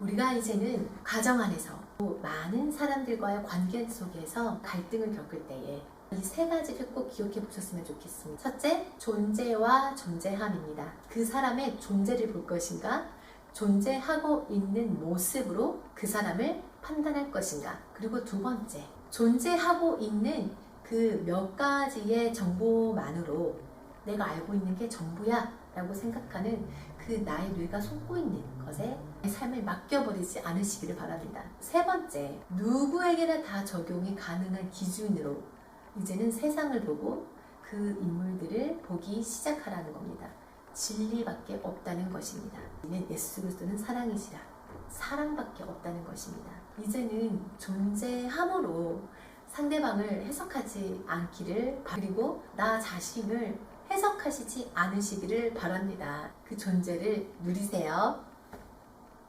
우리가 이제는 가정 안에서 또 많은 사람들과의 관계 속에서 갈등을 겪을 때에 이 세 가지를 꼭 기억해 보셨으면 좋겠습니다. 첫째, 존재와 존재함입니다. 그 사람의 존재를 볼 것인가? 존재하고 있는 모습으로 그 사람을 판단할 것인가? 그리고 두 번째, 존재하고 있는 그 몇 가지의 정보만으로 내가 알고 있는 게 전부야 라고 생각하는 그 나의 뇌가 속고 있는 것에 내 삶을 맡겨버리지 않으시기를 바랍니다. 세 번째, 누구에게나 다 적용이 가능한 기준으로 이제는 세상을 보고 그 인물들을 보기 시작하라는 겁니다. 진리밖에 없다는 것입니다. 이는 예수 그리스도는 사랑이시라. 사랑밖에 없다는 것입니다. 이제는 존재함으로 상대방을 해석하지 않기를 바- 그리고 나 자신을 해석하시지 않으시기를 바랍니다. 그 존재를 누리세요.